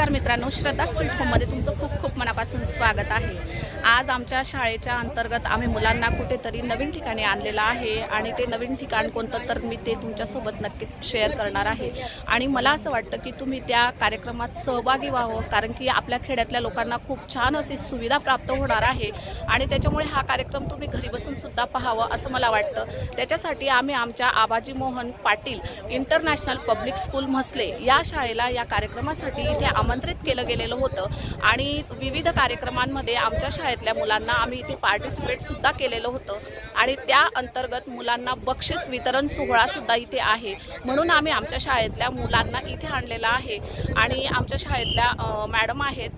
नमस्कार मित्रांनो श्रद्धा स्वीट होममध्ये तुमचं खूप खूप मनापासून स्वागत आहे. आज आमच्या शाळेच्या अंतर्गत आम्ही मुलांना कुठेतरी नवीन ठिकाणी आणलेलं आहे आणि ते नवीन ठिकाण कोणतं तर मी ते तुमच्यासोबत नक्कीच शेअर करणार आहे. आणि मला असं वाटतं की तुम्ही त्या कार्यक्रमात सहभागी व्हावं कारण की आपल्या खेड्यातल्या लोकांना खूप छान अशी सुविधा प्राप्त होणार आहे आणि त्याच्यामुळे हा कार्यक्रम तुम्ही घरी बसून सुद्धा पाहावं असं मला वाटतं. त्याच्यासाठी आम्ही आमच्या Abaji Mohan Patil international public school Mhasale या शाळेला या कार्यक्रमासाठी इथे आमंत्रित केलं गेलेलं होतं आणि विविध कार्यक्रमांमध्ये आमच्या शाळे शाळेतल्या मुलांना आम्ही इथे पार्टिसिपेट सुद्धा केलेलं होतं. आणि त्या अंतर्गत मुलांना बक्षीस वितरण सोहळा सुद्धा इथे आहे. म्हणून आम्ही आमच्या शाळेतल्या मुलांना इथे आणलेलं आहे. आणि आमच्या शाळेतल्या मॅडम आहेत.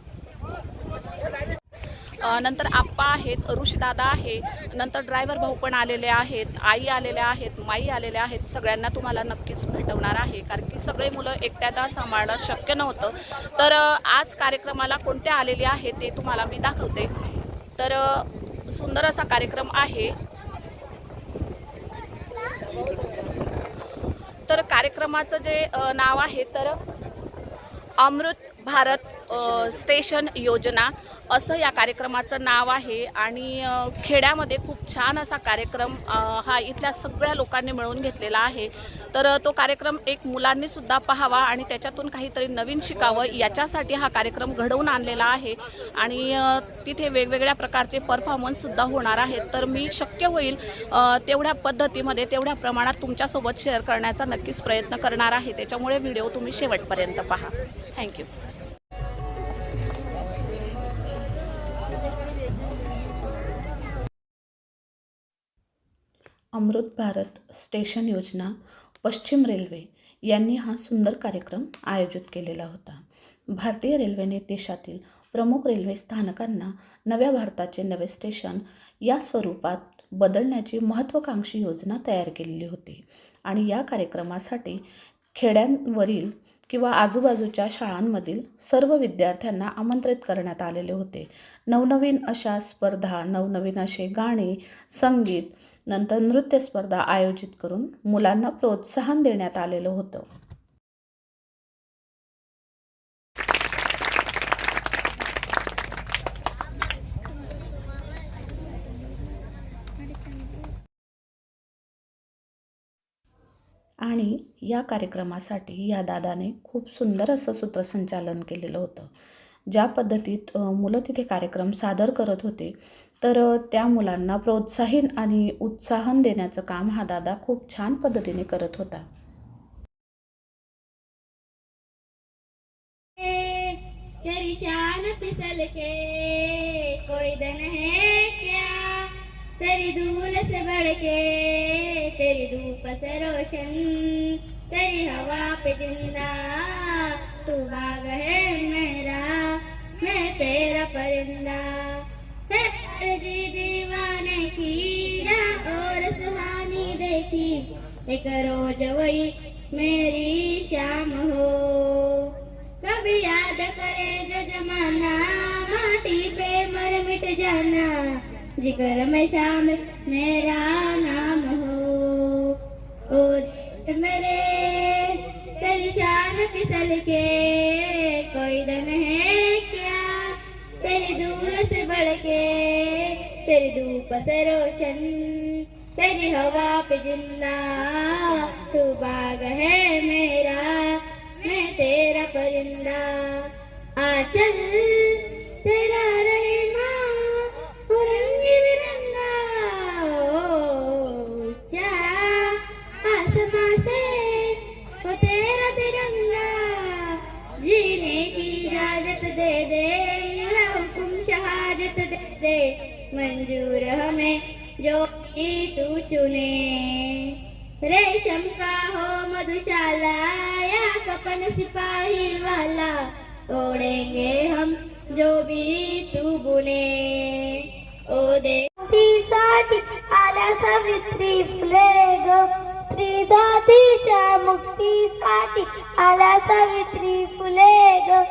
नंतर आप्पा आहेत ऋषीदादा आहे नंतर ड्रायव्हर भाऊ पण आलेले आहेत आई आलेल्या आहेत माई आलेल्या आहेत. सगळ्यांना तुम्हाला नक्कीच भेटवणार आहे. कारण की सगळे मुलं एकट्याला सांभाळणं शक्य नव्हतं. तर आज कार्यक्रमाला कोणते आलेले आहेत ते तुम्हाला मी दाखवते. तर सुंदर असा कार्यक्रम आहे. तर कार्यक्रमाचं जे नाव आहे तर अमृत भारत स्टेशन योजना असं या कार्यक्रमाचं नाव आहे. आणि खेड्यामध्ये खूप छान असा कार्यक्रम हा इथल्या सगळ्या लोकांनी मिळून घेतलेला आहे. तर तो कार्यक्रम एक मुलांनी सुद्धा पाहावा आणि त्याच्यातून काहीतरी नवीन शिकावं याच्यासाठी हा कार्यक्रम घडवून आणलेला आहे. आणि तिथे वेगवेगळ्या प्रकारचे परफॉर्मन्स सुद्धा होणार आहेत. तर मी शक्य होईल तेवढ्या पद्धतीमध्ये तेवढ्या प्रमाणात तुमच्यासोबत शेअर करण्याचा नक्कीच प्रयत्न करणार आहे. त्याच्यामुळे व्हिडिओ तुम्ही शेवटपर्यंत पहा. थँक्यू अमृत भारत स्टेशन योजना पश्चिम रेल्वे यांनी हा सुंदर कार्यक्रम आयोजित केलेला होता. भारतीय रेल्वेने देशातील प्रमुख रेल्वे स्थानकांना नव्या भारताचे नवे स्टेशन या स्वरूपात बदलण्याची महत्त्वाकांक्षी योजना तयार केलेली होती आणि या कार्यक्रमासाठी खेड्यांवरील किंवा आजूबाजूच्या शाळांमधील सर्व विद्यार्थ्यांना आमंत्रित करण्यात आलेले होते. नवनवीन अशा स्पर्धा नवनवीन असे गाणे संगीत नंतर नृत्य स्पर्धा आयोजित करून मुलांना प्रोत्साहन देण्यात आलेलं होतं. आणि या कार्यक्रमासाठी या दादाने खूप सुंदर असं सूत्रसंचालन केलेलं होतं. ज्या पद्धतीत मुलं तिथे कार्यक्रम सादर करत होते तर त्या मुलांना प्रोत्साहन आणि उत्साहन देण्याचं काम हा दादा खूप छान पद्धतीने करत होता. तरी शान फिसल के कोई दन है क्या? तेरी धूल से बढ़ के तेरी धूप से रोशन तेरी हवा पे जिंदा तू बाग है मेरा मैं तेरा परिंदा। दीवाने की और सुहानी देखी। एक रोज वही मेरी शाम हो। कभी याद करे जो जमाना, माटी पे मर मिट जाना। ज़िक्र में शाम, मेरा नाम हो। और मेरे तेरी शान फिसल के कोई दन है क्या? तेरी दूर से बढ़ के तरी धूप सरोशन रोशन तेरी हवा पे जिंदा तू बाग है मेरा मैं तेरा परिंदा। आचल तेरा रहना हो रंग बिरंगा ओ ऊंचा आसमां से वो तेरा तिरंगा। जीने की इजाजत दे दे या हुक्म शहादत दे दे। मंजूर हमें जो भी तू चुने. रेशम का हो मधुशाला या कपन सिपाही वाला. ओढ़ेंगे हम जो भी तू बुने. ओ दे. साठी आल्या सावित्री फुले ग स्त्री जातीच्या मुक्तीसाठी आला सावित्री फुले ग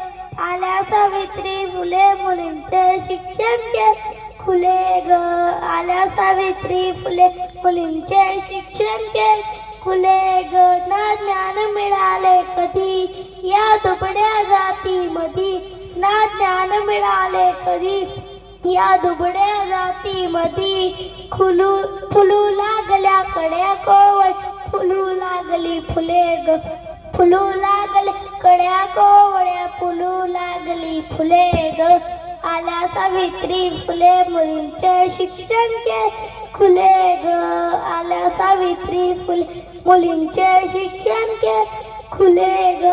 आल्या सावित्री फुले मुलींचे शिक्षण के खुले ग. आल्या सावित्री फुले. मुलींचे शिक्षण के खुले ग. ना ज्ञान मिळाले कधी? या दुबड्या जाती मधी. ना ज्ञान मिळाले कधी? या दुबड्या जाती मधी. खुलू फुलू लागल्या कड्या कोवळ. फुलू लागली फुले ग. फुलू लागले कड्या कोवळ्या फुलू लागली फुले ग. आल्या सावित्री फुले मुलींचे शिक्षण के खुले ग. आल्या सावित्री फुले मुलींचे शिक्षण के खुले ग.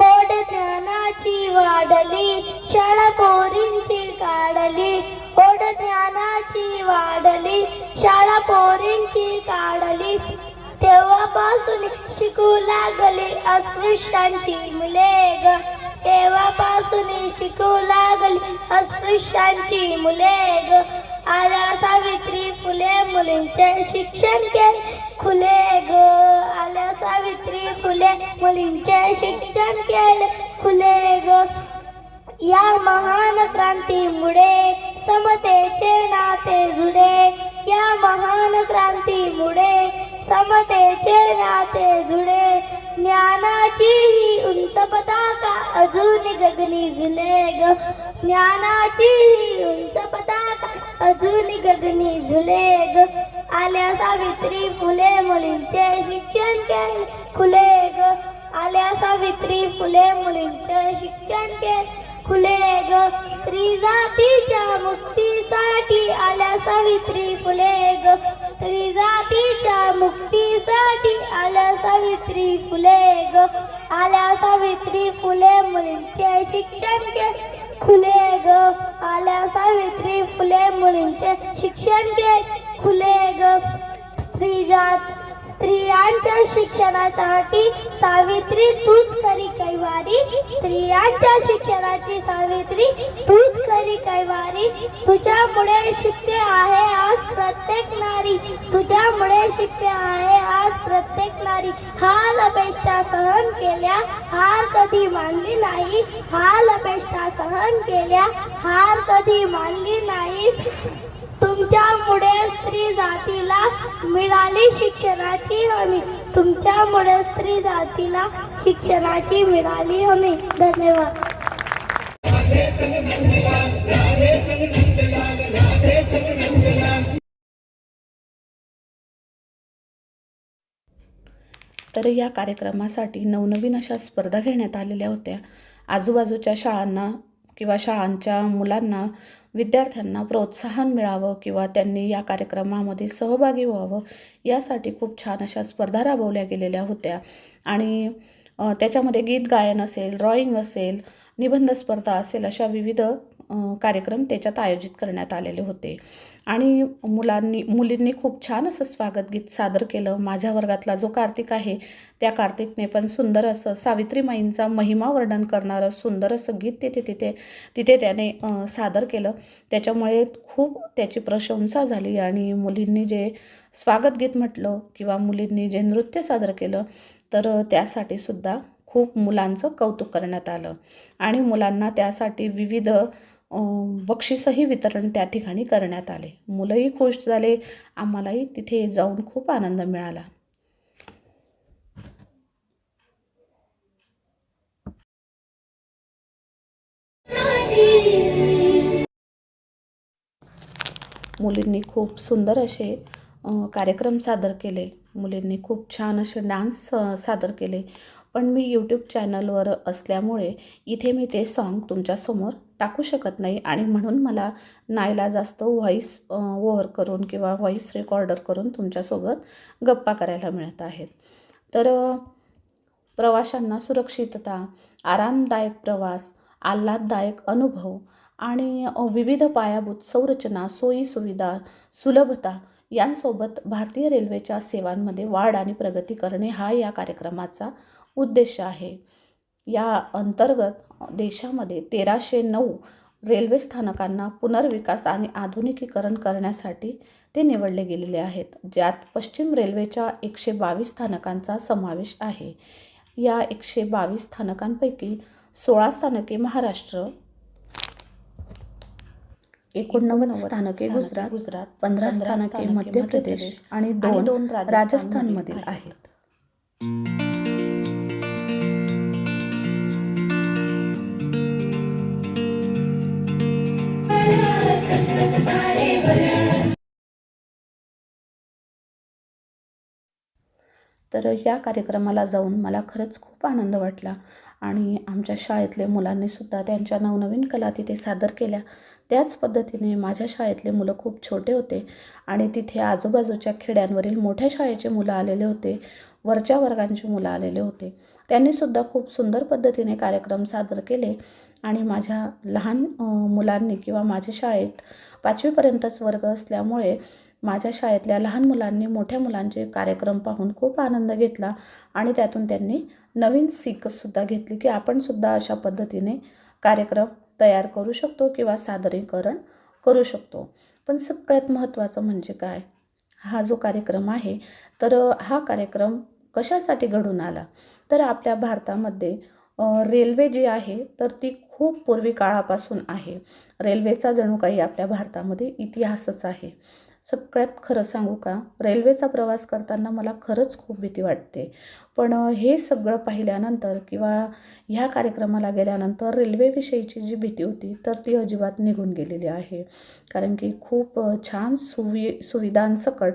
ओढ ज्ञानाची वाढली शाळा पोरींची काढली. ओढ ज्ञानाची वाढली शाळा पोरींची काढली. तेव्हापासून शिकू लागली अस्पृश्यांची मुले ग. तेव्हापासून शिकू लागली. अस्पृश्यांची मुले ग. आल्या सावित्री फुले मुलींचे शिक्षण केले खुले ग. आल्या सावित्री फुले मुलींचे शिक्षण केले खुले ग. या महान क्रांतीमुळे समतेचे नाते जुडे. या महान क्रांतीमुळे समतेचे नाते जुडे. ज्ञानाची ही उंच पताका अजून गगनी झुले ग. ज्ञानाची ही उंच पताका अजून गगनी झुले ग. आल्या सावित्री फुले मुलींचे शिक्षण केले खुले ग. आल्या सावित्री फुले मुलींचे शिक्षण केले खुले ग. स्त्री जातीच्या मुक्तीसाठी आल्या सावित्री फुले ग. स्त्री जातीच्या मुक्तीसाठी आल्या सावित्री फुले ग. आल्या सावित्री फुले मुलींचे शिक्षण केले खुले ग. आल्या सावित्री फुले मुलींचे शिक्षण केले खुले ग. स्त्री जात स्त्रियांच्या शिक्षणासाठी सावित्री तूच करी कैवारी. स्त्रियांच्या शिक्षणाची सावित्री तूच करी कैवारी. तुझ्यामुळे शिकते आहे आज प्रत्येक नारी. तुझ्यामुळे शिकते आहे आज प्रत्येक नारी. हाल लपेष्टा सहन केल्या हार कधी मानली नाही. हाल लपेष्टा सहन केल्या हार कधी मानली नाही. तुमच्यामुळे स्त्री जातीला मिळाली शिक्षणाची हमी. तुमच्यामुळे स्त्री जातीला शिक्षणाची मिळाली हमी. धन्यवाद. तर या कार्यक्रमासाठी नवनवीन अशा स्पर्धा घेण्यात आलेल्या होत्या. आजूबाजूच्या शाळांना किंवा शाळांच्या मुलांना विद्यार्थ्यांना प्रोत्साहन मिळावं किंवा त्यांनी या कार्यक्रमामध्ये सहभागी व्हावं यासाठी खूप छान अशा स्पर्धा राबवल्या गेलेल्या होत्या. आणि त्याच्यामध्ये गीत गायन असेल ड्रॉईंग असेल निबंध स्पर्धा असेल अशा विविध कार्यक्रम त्याच्यात आयोजित करण्यात आलेले होते. आणि मुलांनी मुलींनी खूप छान असं स्वागत गीत सादर केलं. माझ्या वर्गातला जो कार्तिक आहे त्या कार्तिकने पण सुंदर असं सावित्रीमाईंचा महिमा वर्णन करणारं सुंदर असं गीत तिथे तिथे तिथे त्याने सादर केलं. त्याच्यामुळे खूप त्याची प्रशंसा झाली आणि मुलींनी जे स्वागत गीत म्हटलं किंवा मुलींनी जे नृत्य सादर केलं तर त्यासाठी सुद्धा खूप मुलांचं कौतुक करण्यात आलं. आणि मुलांना त्यासाठी विविध बक्षीसही वितरण त्या ठिकाणी करण्यात आले. मुलंही खुश झाले. आम्हालाही तिथे जाऊन खूप आनंद मिळाला. मुलींनी खूप सुंदर असे कार्यक्रम सादर केले. मुलींनी खूप छान असे डान्स सादर केले. पण मी यूट्यूब चॅनलवर असल्यामुळे इथे मी ते सॉन्ग तुमच्यासमोर टाकू शकत नाही आणि म्हणून मला नायला जास्त व्हॉईस ओव्हर करून किंवा व्हॉईस रेकॉर्डर करून तुमच्यासोबत गप्पा करायला मिळत आहेत. तर प्रवाशांना सुरक्षितता आरामदायक प्रवास आल्हाददायक अनुभव आणि विविध पायाभूत संरचना सोयीसुविधा सुलभता यांसोबत भारतीय रेल्वेच्या सेवांमध्ये वाढ आणि प्रगती करणे हा या कार्यक्रमाचा उद्देश आहे. या अंतर्गत देशामध्ये तेराशे नऊ रेल्वे स्थानकांना पुनर्विकास आणि आधुनिकीकरण करण्यासाठी ते निवडले गेलेले आहेत. ज्यात पश्चिम रेल्वेच्या एकशे बावीस स्थानकांचा समावेश आहे. या एकशे बावीस स्थानकांपैकी सोळा स्थानके महाराष्ट्र एकोणनव्वद स्थानके गुजरात गुजरात पंधरा स्थानके मध्य प्रदेश आणि दोन राजस्थानमधील आहेत. तर या कार्यक्रमाला जाऊन मला खरंच खूप आनंद वाटला. आणि आमच्या शाळेतले मुलांनीसुद्धा त्यांच्या नवनवीन कला तिथे सादर केल्या. त्याच पद्धतीने माझ्या शाळेतले मुलं खूप छोटे होते आणि तिथे आजूबाजूच्या खेड्यांवरील मोठ्या शाळेचे मुलं आलेले होते. वरच्या वर्गांची मुलं आलेले होते. त्यांनीसुद्धा खूप सुंदर पद्धतीने कार्यक्रम सादर केले आणि माझ्या लहान मुलांनी किंवा माझ्या शाळेत पाचवीपर्यंतच वर्ग असल्यामुळे माझ्या शाळेतल्या लहान मुलांनी मोठ्या मुलांचे कार्यक्रम पाहून खूप आनंद घेतला आणि त्यातून त्यांनी नवीन सीखसुद्धा घेतली की आपणसुद्धा अशा पद्धतीने कार्यक्रम तयार करू शकतो किंवा सादरीकरण करू शकतो. पण सगळ्यात महत्त्वाचं म्हणजे काय? हा जो कार्यक्रम आहे तर हा कार्यक्रम कशासाठी घडून आला? तर आपल्या भारतामध्ये रेल्वे जी आहे तर ती खूप पूर्वी काळापासून आहे. रेल्वेचा जणू काही आपल्या भारतामध्ये इतिहासच आहे. सगळ्यात खरं सांगू का? रेल्वेचा प्रवास करताना मला खरंच खूप भीती वाटते. पण हे सगळं पाहिल्यानंतर किंवा ह्या कार्यक्रमाला गेल्यानंतर रेल्वेविषयीची जी भीती होती तर ती अजिबात निघून गेलेली आहे. कारण की खूप छान सुवि सुविधांसकट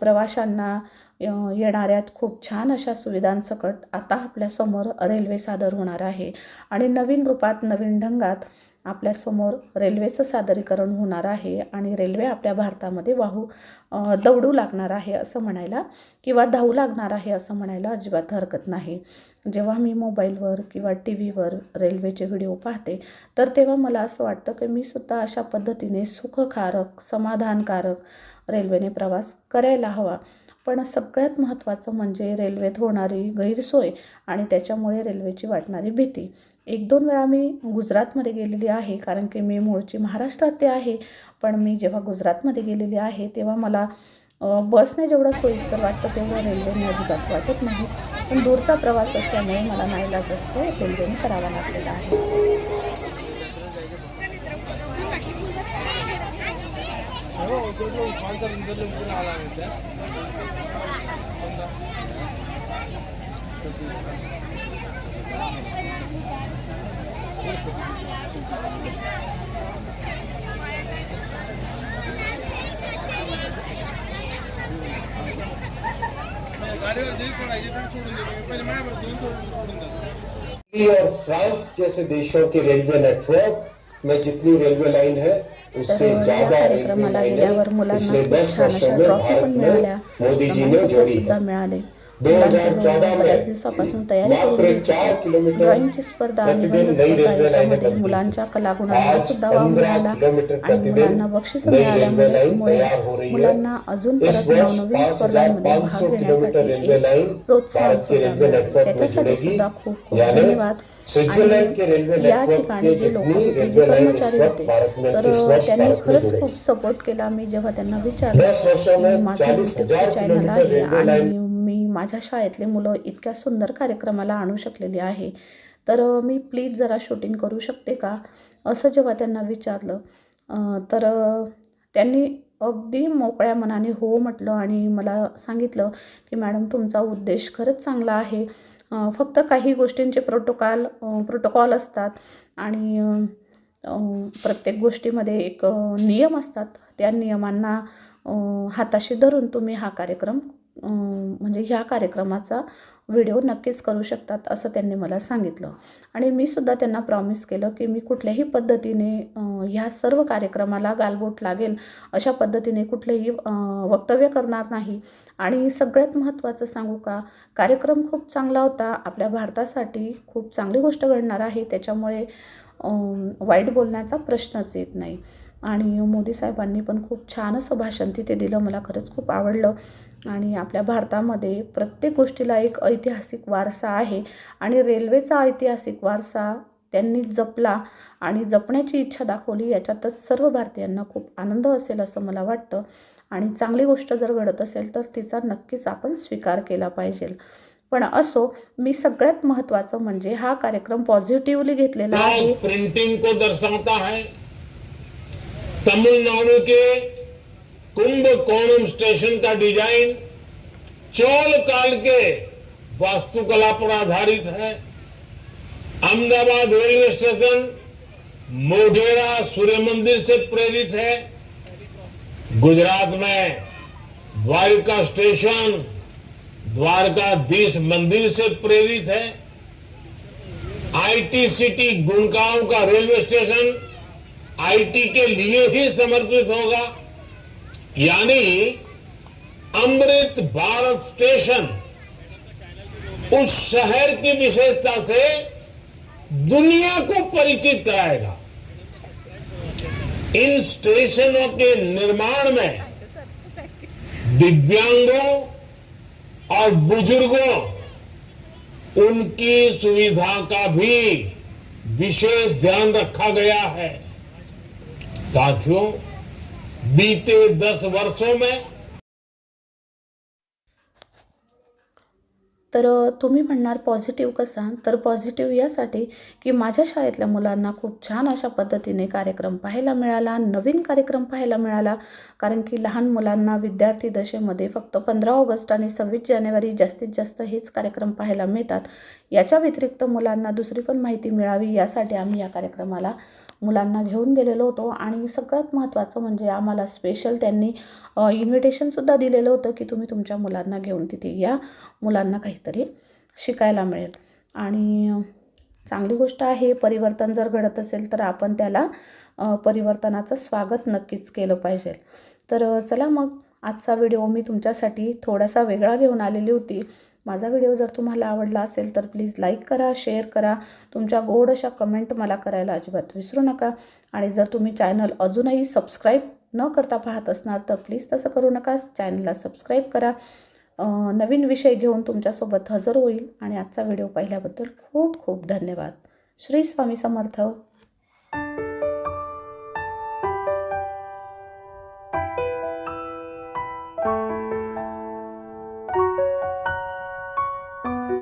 प्रवाशांना येणाऱ्यात येणाऱ्या खूप छान अशा सुविधांसकट आता आपल्यासमोर रेल्वे सादर होणार आहे. आणि नवीन रूपात नवीन ढंगात आपल्यासमोर रेल्वेचं सादरीकरण होणार आहे आणि रेल्वे आपल्या भारतामध्ये वाहू दौडू लागणार आहे असं म्हणायला किंवा धावू लागणार आहे असं म्हणायला अजिबात हरकत नाही. जेव्हा मी मोबाईलवर किंवा टी व्हीवर रेल्वेचे व्हिडिओ पाहते तर तेव्हा मला असं वाटतं की मी सुद्धा अशा पद्धतीने सुखकारक समाधानकारक रेल्वेने प्रवास करायला हवा. पण सगळ्यात महत्त्वाचं म्हणजे रेल्वेत होणारी गैरसोय आणि त्याच्यामुळे रेल्वेची वाटणारी भीती. एक दोन वेळा मी गुजरातमध्ये गेलेली आहे कारण की मी मूळची महाराष्ट्रात आहे. पण मी जेव्हा गुजरातमध्ये गेलेली आहे तेव्हा मला बसने जेवढं सोयीस्कर वाटतं तेव्हा रेल्वेने अजिबात वाटत नाही. पण दूरचा प्रवास असल्यामुळे मला नाईलाज असतो रेल्वेने करावा लागलेला आहे. और फ्रांस जैसे देशों के रेलवे नेटवर्क में जितनी रेलवे लाइन है उससे तर या ज्यादा रेलवे कार्यक्रमाला लाइनें गेल्यावर मुलांना पिछले खूप दस छान वर्षों अशा में ट्रॉफी भारत पण में मिळाल्या. मोदी जी ने प्रमाणपत्र जोड़ी सुद्धा है। मिळाले. 2014 मुलांच्या बऱ्याच में दिवसापासून तयारी मात्र चार. किलोमीटर ड्रॉइंगची स्पर्धा लाइनें याच्यामध्ये मुलांच्या कलागुणांना सुद्धा वाव मिळाला आणि मुलांना बक्षीस मिळाल्यामुळे मुलांना अजून परत नवनवीन हजार स्पर्धांमध्ये भाग घेण्यासाठी रेलवे एक लाइन प्रोत्साहन त्याच्यासाठी सुद्धा खूप धन्यवाद. स्विट्जरलैंड के रेलवे आणि या नेटवर्क ठिकाणी जे लोक कर्मचारी होते तर त्यांनी खरंच खूप सपोर्ट केला. मी जेव्हा त्यांना विचारलं दस वर्षों की में माझं चालीस यूट्यूबचं हजार चॅनल किलोमीटर आहे रेलवे लाइन आणि माझ्या शाळेतले मुलं इतक्या सुंदर कार्यक्रमाला आणू शकलेली आहे. तर मी प्लीज जरा शूटिंग करू शकते का? असं जेव्हा त्यांना विचारलं तर त्यांनी अगदी मोकळ्या मनाने हो म्हटलं आणि मला सांगितलं की मॅडम तुमचा उद्देश खरंच चांगला आहे. फक्त काही गोष्टींचे प्रोटोकॉल प्रोटोकॉल असतात आणि प्रत्येक गोष्टीमध्ये एक नियम असतात. त्या नियमांना हाताशी धरून तुम्ही हा कार्यक्रम म्हणजे ह्या कार्यक्रमाचा व्हिडिओ नक्कीच करू शकतात असं त्यांनी मला सांगितलं. आणि मी सुद्धा त्यांना प्रॉमिस केलं की मी कुठल्याही पद्धतीने ह्या सर्व कार्यक्रमाला गालबोट लागेल अशा पद्धतीने कुठलेही वक्तव्य करणार नाही. आणि सगळ्यात महत्त्वाचं सांगू का कार्यक्रम खूप चांगला होता. आपल्या भारतासाठी खूप चांगली गोष्ट घडणार आहे. त्याच्यामुळे वाईट बोलण्याचा प्रश्नच येत नाही. आणि मोदी साहेबांनी पण खूप छान असं भाषण तिथे दिलं. मला खरंच खूप आवडलं. आणि आपल्या भारतामध्ये प्रत्येक गोष्टीला एक ऐतिहासिक वारसा आहे. आणि रेल्वेचा ऐतिहासिक वारसा त्यांनी जपला आणि जपण्याची इच्छा दाखवली याच्यातच सर्व भारतीयांना खूप आनंद असेल असं मला वाटतं. आणि चांगली गोष्ट जर घडत असेल तर तिचा नक्कीच आपण स्वीकार केला पाहिजे. पण असो मी सगळ्यात महत्त्वाचं म्हणजे हा कार्यक्रम पॉझिटिव्हली घेतलेला आहे. प्रिंटिंग को दर्शवता है. तमिलनाडु के कुंभकोणम स्टेशन का डिज़ाइन चोल काल के वास्तुकला पर आधारित है। अहमदाबाद रेलवे स्टेशन मोढेरा सूर्य मंदिर से प्रेरित है। गुजरात में द्वारका स्टेशन द्वारकाधीश मंदिर से प्रेरित है। आईटी सिटी गुड़गांव का रेलवे स्टेशन आईटी के लिए ही समर्पित होगा। यानी अमृत भारत स्टेशन उस शहर की विशेषता से दुनिया को परिचित कराएगा। इन स्टेशनों के निर्माण में दिव्यांगों और बुज़ुर्गों, उनकी सुविधा का भी विशेष ध्यान रखा गया है। साथियों बीते दस वर्षों में तर तुम्ही म्हणणार पॉझिटिव्ह कसा? तर पॉझिटिव्ह यासाठी की माझ्या शाळेतल्या मुलांना खूप छान अशा पद्धतीने कार्यक्रम पाहायला मिळाला नवीन कार्यक्रम पाहायला मिळाला. कारण की लहान मुलांना विद्यार्थी दशेमध्ये फक्त पंधरा ऑगस्ट आणि सव्वीस जानेवारी जास्तीत जास्त हेच कार्यक्रम पाहायला मिळतात. याच्या व्यतिरिक्त मुलांना दुसरी पण माहिती मिळावी यासाठी आम्ही या कार्यक्रमाला मुलांना घेऊन गेलेलो होतो. आणि सगळ्यात महत्त्वाचं म्हणजे आम्हाला स्पेशल त्यांनी इन्व्हिटेशनसुद्धा दिलेलं होतं की तुम्ही तुमच्या मुलांना घेऊन तिथे या. मुलांना काहीतरी शिकायला मिळेल. आणि चांगली गोष्ट आहे परिवर्तन जर घडत असेल तर आपण त्याला परिवर्तनाचं स्वागत नक्कीच केलं पाहिजे. तर चला मग आजचा व्हिडिओ मी तुमच्यासाठी थोडासा वेगळा घेऊन आलेली होती. माझा व्हिडिओ जर तुम्हाला आवडला असेल तर प्लीज लाईक करा शेअर करा. तुमच्या गोड अशा कमेंट मला करायला अजिबात विसरू नका. आणि जर तुम्ही चॅनल अजूनही सबस्क्राईब न करता पाहत असणार तर प्लीज तसं करू नका. चॅनलला सबस्क्राईब करा. नवीन विषय घेऊन तुमच्यासोबत हजर होईल. आणि आजचा व्हिडिओ पाहिल्याबद्दल खूप खूप धन्यवाद. श्री स्वामी समर्थ.